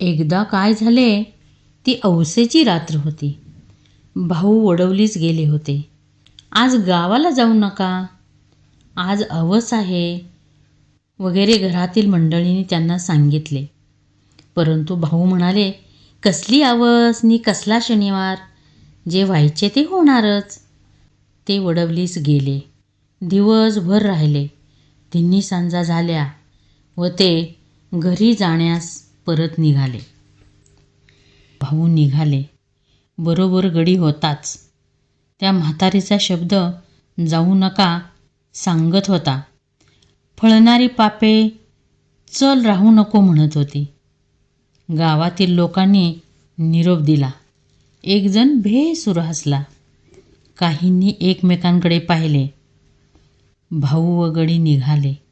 एकदा काय झाले ती औसेची रात्र होती. भाऊ वडवलीच गेले होते. आज गावाला जाऊ नका. आज अवस आहे. वगैरे घरातील मंडळींनी त्यांना सांगितले. परंतु भाऊ म्हणाले कसली आवस नी कसला शनिवार? जे व्हायचे ते होणारच. ते वडवलीस गेले. दिवसभर राहिले. तिन्ही सांजा झाल्या. व ते घरी जाण्यास परत निघाले. भाऊ निघाले. बरोबर गडी होताच. त्या म्हातारीचा शब्द जाऊ नका सांगत होता. फळणारी पापे चल राहू नको म्हणत होती. गावातील लोकांनी निरोप दिला. एकजण भेसूर हसला. काहींनी एकमेकांकडे पाहिले. भाऊ व गडी निघाले.